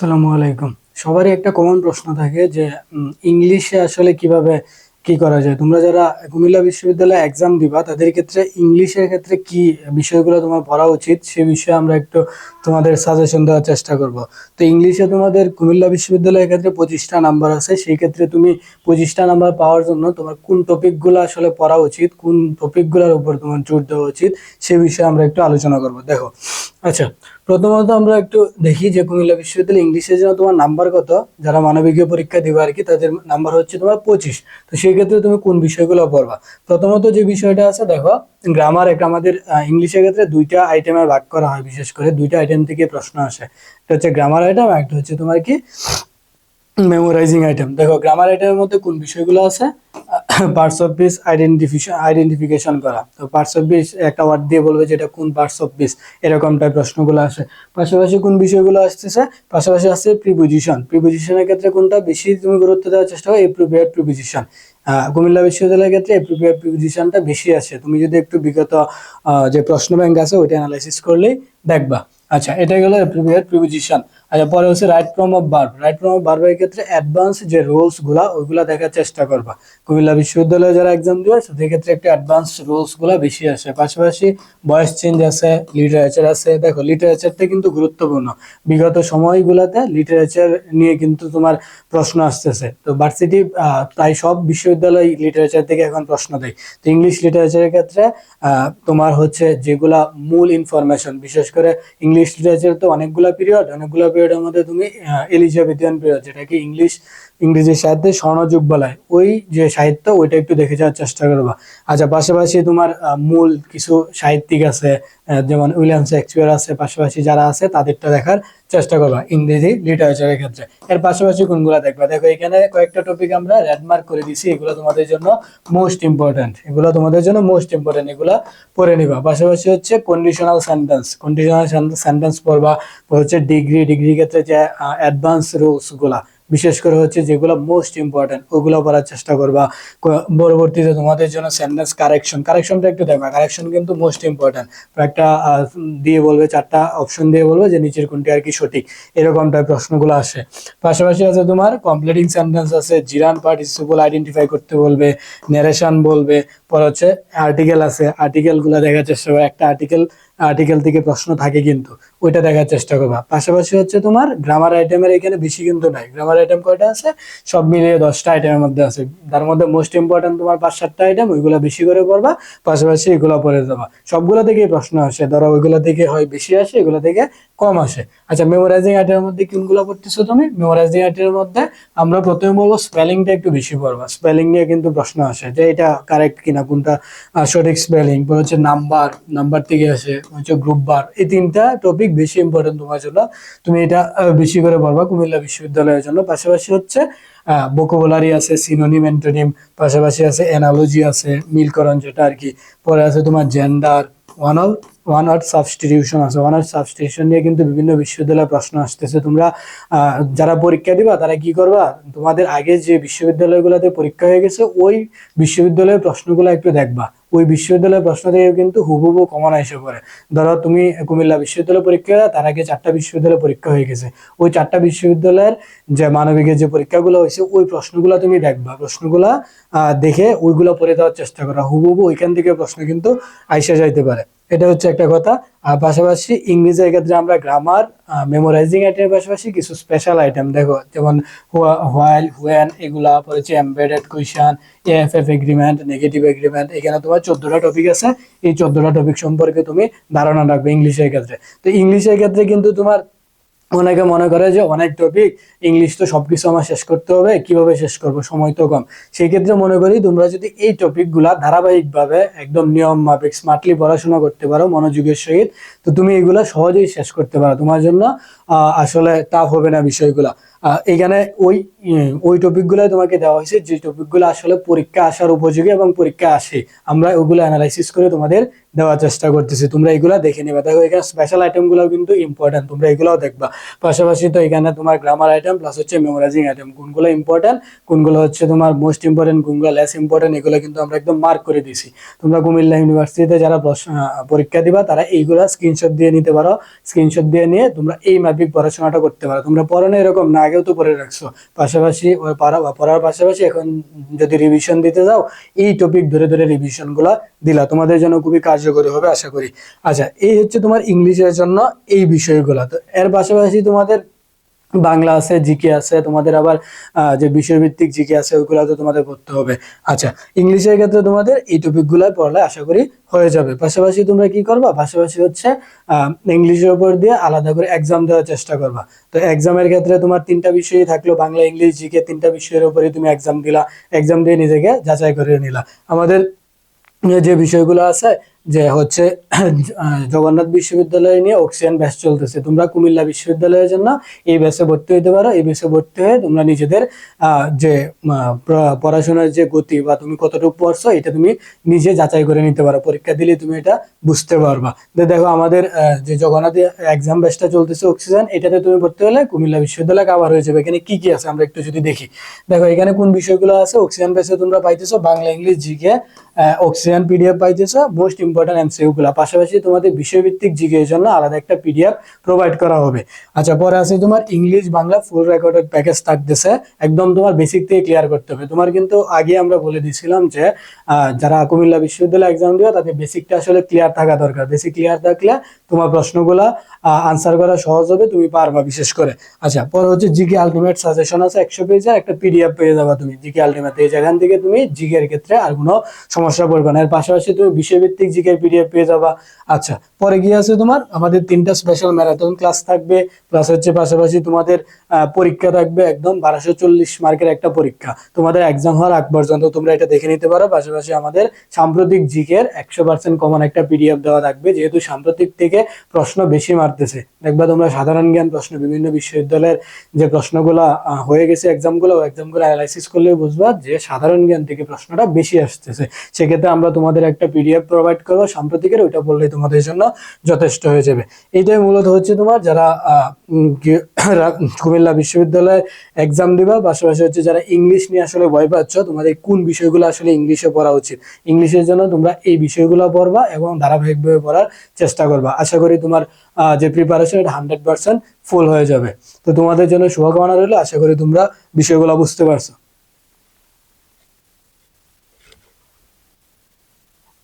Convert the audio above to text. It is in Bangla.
আসসালামু আলাইকুম। সবারই একটা কমন প্রশ্ন থাকে যে ইংলিশে আসলে কীভাবে কি করা যায়? তোমরা যারা কুমিল্লা বিশ্ববিদ্যালয়ে এক্সাম দিবা, তাদের ক্ষেত্রে ইংলিশের ক্ষেত্রে কি বিষয়গুলো তোমার পড়া উচিত, সে বিষয়ে আমরা একটু তোমাদের সাজেশন দেওয়ার চেষ্টা করব। তো ইংলিশে তোমাদের কুমিল্লা বিশ্ববিদ্যালয়ের ক্ষেত্রে পঁচিশটা নাম্বার আছে, সেই ক্ষেত্রে তুমি পঁচিশটা নাম্বার পাওয়ার জন্য তোমার কোন টপিকগুলো আসলে পড়া উচিত, কোন টপিকগুলোর উপর তোমার জোর দেওয়া উচিত, সে বিষয়ে আমরা একটু আলোচনা করব। দেখো আচ্ছা প্রথমত আমরা একটু দেখি যে কুমিল্লা বিশ্ববিদ্যালয় ইংলিশের জন্য তোমার নাম্বার কত? যারা মানবিকীয় পরীক্ষা দিবে আর কি, তাদের নাম্বার হচ্ছে তোমার পঁচিশ। তো সেই ক্ষেত্রে তুমি কোন বিষয়গুলো পড়বা? প্রথমত যে বিষয়টা আছে, দেখো গ্রামার একটা আমাদের ইংলিশের ক্ষেত্রে দুইটা আইটেমের ভাগ করা হয়, বিশেষ করে দুইটা আইটেম থেকে প্রশ্ন আসে। একটা হচ্ছে গ্রামার আইটেম একটা হচ্ছে তোমার কি মেমোরাইজিং আইটেম দেখো গ্রামার আইটেমের মধ্যে কোন বিষয়গুলো আছে? Parts of speech identification identification করা। তো পার্টস অফ পিস একটা ওয়ার্ড দিয়ে বলবে যে এটা কোন পার্টস অফ পিস এরকম টাইপ প্রশ্নগুলো আসে। পাশাপাশি কোন বিষয়গুলো আসতেছে? পাশাপাশি আসছে প্রিপোজিশন প্রিপোজিশনের ক্ষেত্রে কোনটা বেশি তুমি গুরুত্ব দেওয়ার চেষ্টা করো? এপ্রোপ্রিয়েট প্রিপোজিশন কুমিল্লা বিশ্ববিদ্যালয়ের ক্ষেত্রে এপ্রোপ্রিয়েট প্রিপোজিশনটা বেশি আসে তুমি যদি একটু বিগত যে প্রশ্ন ব্যাংক আছে, ওইটা অ্যানালাইসিস করলেই দেখবা। আচ্ছা এটা গেল এপ্রোপ্রিয়েট প্রিপোজিশন আচ্ছা পরে হচ্ছে right form of verb right form of ভার্বের ক্ষেত্রে অ্যাডভান্স যে রুলসগুলা, ওইগুলা দেখার চেষ্টা করবা। কুমিল্লা বিশ্ববিদ্যালয়ে যারা এক্সাম দিবে, তাদের ক্ষেত্রে একটা অ্যাডভান্স রুলসগুলা বেশি আসে। পাশাপাশি বয়স চেঞ্জ আছে লিটারেচার আছে। দেখো লিটারেচারটা কিন্তু গুরুত্বপূর্ণ। বিগত সময়গুলোতে লিটারেচার নিয়ে কিন্তু তোমার প্রশ্ন আসতেছে। তো ভার্সিটি প্রায় সব বিশ্ববিদ্যালয় লিটারেচার থেকে এখন প্রশ্ন দেয়। তো ইংলিশ লিটারেচারের ক্ষেত্রে তোমার হচ্ছে যেগুলা মূল ইনফরমেশন বিশেষ করে ইংলিশ লিটারেচার তো অনেকগুলা পিরিয়ড অনেকগুলা পিরিয়ডের মধ্যে তুমি এলিজাবেথিয়ান পিরিয়ড যেটাকে ইংলিশ ইংরেজি সাহিত্যে স্বর্ণযুগ বলা হয় ওই যে সাহিত্য ওইটা একটু দেখে যাওয়ার চেষ্টা করবা। আচ্ছা পাশাপাশি তোমার মূল কিছু সাহিত্যিক আছে যেমন উইলিয়াম শেক্সপিয়ার আছে, পাশাপাশি যারা আছে তাদেরটা দেখার চেষ্টা করবা ইংরেজি লিটারেচারের ক্ষেত্রে। এর পাশাপাশি কোনগুলা দেখবা? দেখো, এখানে কয়েকটা টপিক আমরা র্যাডমার্ক করে দিছি, এগুলো তোমাদের জন্য মোস্ট ইম্পর্টেন্ট এগুলো তোমাদের জন্য মোস্ট ইম্পর্টেন্ট এগুলো পড়ে নিবা। পাশাপাশি হচ্ছে কন্ডিশনাল সেন্টেন্স কন্ডিশনাল সেন্টেন্স পড়বা হচ্ছে ডিগ্রি ডিগ্রি ক্ষেত্রে যে অ্যাডভান্স রুলসগুলা বিশেষ করে হচ্ছে যেগুলো মোস্ট ইম্পর্টেন্ট ওগুলো পড়ার চেষ্টা করবা। পরবর্তীতে তোমাদের জন্য সেন্টেন্স কারেকশন কারেকশনটা একটু দেখবা। কারেকশন কিন্তু মোস্ট ইম্পর্টেন্ট একটা দিয়ে বলবে, চারটা অপশন দিয়ে বলবে যে নিচের কোনটি আর কি সঠিক। এরকম টাইপ প্রশ্নগুলো আসে। পাশাপাশি আছে তোমার কমপ্লিটিং সেন্টেন্স আছে, জিরান পার্টিসিপল আইডেন্টিফাই করতে বলবে নারেশন বলবে। পর হচ্ছে আর্টিকেল আছে। আর্টিকেলগুলো দেখার চেষ্টা করবে একটা আর্টিকেল আর্টিকেল থেকে প্রশ্ন থাকে কিন্তু, ওইটা দেখার চেষ্টা করবা। পাশাপাশি হচ্ছে তোমার গ্রামার আইটেমের এখানে বেশি কিন্তু নাই। গ্রামার আইটেম কয়টা আছে? সব মিলিয়ে দশটা আইটেমের মধ্যে আছে। তার মধ্যে মোস্ট ইম্পর্টেন্ট তোমার পাঁচ, সাতটা আইটেম ওইগুলো বেশি করে পড়বা, পাশাপাশি এগুলো পড়ে যাবা। সবগুলো থেকেই প্রশ্ন আসে। ধরো ওইগুলো থেকে হয় বেশি আসে, এগুলো থেকে কম আসে। আচ্ছা মেমোরাইজিং আইটেমের মধ্যে কোনগুলো পড়তেছো তুমি? মেমোরাইজিং আইটেমের মধ্যে আমরা প্রথমে বলব স্পেলিংটা একটু বেশি পড়বা। স্পেলিং নিয়ে কিন্তু প্রশ্ন আসে যে এটা কারেক্ট কিনা, কোনটা সঠিক স্পেলিং হচ্ছে নাম্বার নাম্বার থেকে আসে। হচ্ছে গ্রুপ বার এই তিনটা টপিক বেশি ইম্পর্টেন্ট তোমার জন্য। তুমি এটা বেশি করে পড়বা কুমিল্লা বিশ্ববিদ্যালয়ের জন্য। পাশাপাশি হচ্ছে বোকোবলারি আছে সিনোনিম অ্যান্টোনিম পাশাপাশি আছে অ্যানালজি আছে মিলকরণ যেটা আর কি। পরে আছে তোমার gender one of one word substitution আছে। ওয়ান আর্ট সাবস্টিটিউশন নিয়ে কিন্তু বিভিন্ন বিশ্ববিদ্যালয়ে প্রশ্ন আসতেছে। তোমরা যারা পরীক্ষা দিবা, তারা কি করবা? তোমাদের আগে যে বিশ্ববিদ্যালয়গুলোতে পরীক্ষা হয়ে গেছে, ওই বিশ্ববিদ্যালয়ের প্রশ্নগুলো একটু দেখবা। ওই বিশ্ববিদ্যালয়ের প্রশ্ন থেকে কিন্তু হুবহু কমন এসে পড়ে। ধরো, তুমি কুমিল্লা বিশ্ববিদ্যালয় পরীক্ষা তার আগে চারটা বিশ্ববিদ্যালয় পরীক্ষা হয়ে গেছে। ওই চারটা বিশ্ববিদ্যালয়ের যে মানবিকের যে পরীক্ষাগুলো হয়েছে, ওই প্রশ্নগুলো তুমি দেখবা। প্রশ্নগুলা দেখে ওইগুলো পড়ে দেওয়ার চেষ্টা করা হুবহু ওইখান থেকে প্রশ্ন কিন্তু আইসা যাইতে পারে। এটা হচ্ছে একটা কথা। আর পাশাপাশি ইংরেজির ক্ষেত্রে আমরা গ্রামার মেমোরাইজিং আইটেমের পাশাপাশি কিছু স্পেশাল আইটেম দেখো, যেমন হোয়াইল হুয়েন এগুলা পরে হচ্ছে embedded question F F agreement negative agreement এখানে তোমার চোদ্দটা টপিক আছে। এই চোদ্দটা টপিক সম্পর্কে তুমি ধারণা রাখবে ইংলিশের ক্ষেত্রে। তো ইংলিশের ক্ষেত্রে কিন্তু তোমার অনেকে মনে করে যে অনেক টপিক ইংলিশ তো সবকিছু আমার শেষ করতে হবে, কীভাবে শেষ করব, সময় তো কম। সেই ক্ষেত্রে মনে করি তোমরা যদি এই টপিকগুলা ধারাবাহিকভাবে একদম নিয়ম মাফিক স্মার্টলি পড়াশোনা করতে পারো, মনোযোগের সহিত, তো তুমি এগুলা সহজেই শেষ করতে পারো। তোমার জন্য আসলে টাফ হবে না বিষয়গুলা। এখানে ওই ওই টপিকগুলো তোমাকে দেওয়া হয়েছে, যে টপিকগুলো আসলে পরীক্ষা আসার উপযোগী এবং পরীক্ষা আসে। আমরা ওগুলো অ্যানালাইসিস করে তোমাদের দেওয়ার চেষ্টা করতেছি। তোমরা এগুলা দেখে নেবে। দেখো, এখানে স্পেশাল আইটেমগুলো কিন্তু ইম্পর্টেন্ট তোমরা এগুলাও দেখবা। পাশাপাশি তো এখানে তোমার গ্রামার আইটেম প্লাস হচ্ছে মেমোরাইজিং আইটেম কোনগুলো ইম্পর্টেন্ট কোনগুলো হচ্ছে তোমার মোস্ট ইম্পর্টেন্ট কোনগুলো লেস ইম্পর্টেন্ট এগুলো কিন্তু আমরা একদম মার্ক করে দিছি তোমরা কুমিল্লা ইউনিভার্সিটিতে যারা পরীক্ষা দিবা, তারা এইগুলা স্ক্রিনশট দিয়ে নিতে পারো। স্ক্রিনশট দিয়ে নিয়ে তোমরা এই মাফিক পড়াশোনাটা করতে পারো। তোমরা পড়ো না এরকম, না আগেও তো পড়ে রাখছো। পাশাপাশি পড়ার পাশাপাশি এখন যদি রিভিশন দিতে যাও, এই টপিক ধরে ধরে রিভিশনগুলা দিলা। তোমাদের জন্য খুবই কার্যকরী হবে, আশা করি। আচ্ছা এই হচ্ছে তোমার ইংলিশের জন্য এই বিষয়গুলো। তো এর পাশাপাশি তোমাদের বাংলা আছে, জিকে আছে, তোমাদের আবার যে বিষয়ভিত্তিক জিকে আছে ওইগুলো তো তোমাদের পড়তে হবে। আচ্ছা ইংলিশের ক্ষেত্রে তোমাদের এই টপিকগুলো পড়লে আশা করি হয়ে যাবে। পাশাপাশি তোমরা কি করবা? পাশাপাশি হচ্ছে ইংলিশের উপর দিয়ে আলাদা করে এক্সাম দেওয়ার চেষ্টা করবা। তো এক্সামের ক্ষেত্রে তোমার তিনটা বিষয়ই থাকল, বাংলা, ইংলিশ, জিকে তিনটা বিষয়ের উপরে তুমি এক্সাম দিলা। এক্সাম দিয়ে নিজেকে যাচাই করে নিলা। আমাদের যে বিষয়গুলো আছে যে হচ্ছে জগন্নাথ বিশ্ববিদ্যালয় নিয়ে অক্সিজেন ব্যাচ চলতেছে। তোমরা কুমিল্লা বিশ্ববিদ্যালয়ের জন্য এই ব্যাচে ভর্তি হতে পারো। এই ব্যাচে ভর্তি হয়ে তোমরা নিজেদের যে পড়াশোনার যে গতি বা তুমি কতটুকু পড়ছো, এটা তুমি নিজে যাচাই করে নিতে পারো। পরীক্ষা দিলে তুমি এটা বুঝতে পারবা। তো দেখো আমাদের যে জগন্নাথ এক্সাম ব্যাচটা চলতেছে অক্সিজেন, এটাতে তুমি ভর্তি হলে কুমিল্লা বিশ্ববিদ্যালয় কাভার হয়ে যাবে। এখানে কি কি আছে আমরা একটু যদি দেখি। দেখো, এখানে কোন বিষয়গুলো আছে? অক্সিজেন ব্যাচে তোমরা পাইতেছো? Bangla, English, GK oxygen, PDF পাইতেছো। Most important MCQ গুলা। পাশাপাশি তোমাদের বিষয়ভিত্তিক জিকে এর জন্য আলাদা একটা পিডিএফ প্রোভাইড করা হবে। আচ্ছা পরে আছে তোমার English Bangla full recorded package থাকতেছে। একদম তোমার বেসিক থেকে ক্লিয়ার করতে হবে। তোমার কিন্তু আগে আমরা বলে দিয়েছিলাম যে যারা কুমিল্লা বিশ্ববিদ্যালয় এক্সাম দিবে, তাদের বেসিকটা আসলে ক্লিয়ার থাকা দরকার। বেসিক ক্লিয়ার থাকলে তোমার প্রশ্নগুলা আনসার করা সহজ হবে, তুমি পারবা বিশেষ করে। আচ্ছা পরে হচ্ছে জিকে আলটিমেট সাজেশন আছে, একশো পেজের একটা পিডিএফ পেয়ে যাবা তুমি। জিকে আলটিমেট এই যেখান থেকে তুমি জিকে এর ক্ষেত্রে আর কোনো সমস্যা পড়বে না। এর পাশাপাশি তুমি বিষয়ভিত্তিক জিকে পিডিএফ পেয়ে যাবা। আচ্ছা পরে গিয়ে আছে তোমার আমাদের তিনটা স্পেশাল ম্যারাথন ক্লাস থাকবে প্লাস হচ্ছে পাশাপাশি তোমাদের পরীক্ষা থাকবে একদম বারোশো চল্লিশ মার্কের একটা পরীক্ষা। তোমাদের এক্সাম হওয়ার আগ পর্যন্ত তোমরা এটা দেখে নিতে পারো। পাশাপাশি আমাদের সাম্প্রতিক জিকের একশো পার্সেন্ট কমন একটা পিডিএফ দেওয়া থাকবে, যেহেতু সাম্প্রতিক থেকে প্রশ্ন বেশি মারতেছে। দেখবা তোমরা সাধারণ জ্ঞান প্রশ্ন, বিভিন্ন বিশ্ববিদ্যালয়ের যে প্রশ্নগুলো হয়ে গেছে এক্সামগুলো এক্সামগুলো অ্যানালাইসিস করলে বুঝবা যে সাধারণ জ্ঞান থেকে প্রশ্নটা বেশি আসতেছে। সেক্ষেত্রে আমরা তোমাদের একটা পিডিএফ প্রোভাইড করব সাম্প্রতিকের ওইটা বললেই তোমাদের জন্য যথেষ্ট হয়ে যাবে। এইটাই মূলত হচ্ছে তোমার যারা কুমিল্লা বিশ্ববিদ্যালয়ে এক্সাম দিবা পাশাপাশি হচ্ছে যারা ইংলিশ নিয়ে আসলে ভয় পাচ্ছ, তোমাদের কোন বিষয়গুলো আসলে ইংলিশে পড়া উচিত? ইংলিশের জন্য তোমরা এই বিষয়গুলো পড়বা এবং ধারাবাহিকভাবে পড়ার চেষ্টা করবা। আশা করি তোমার যে প্রিপারেশন এটা হান্ড্রেড ফুল হয়ে যাবে। তো তোমাদের জন্য শুভকামনা রইল। আশা করি তোমরা বিষয়গুলো বুঝতে পারছ।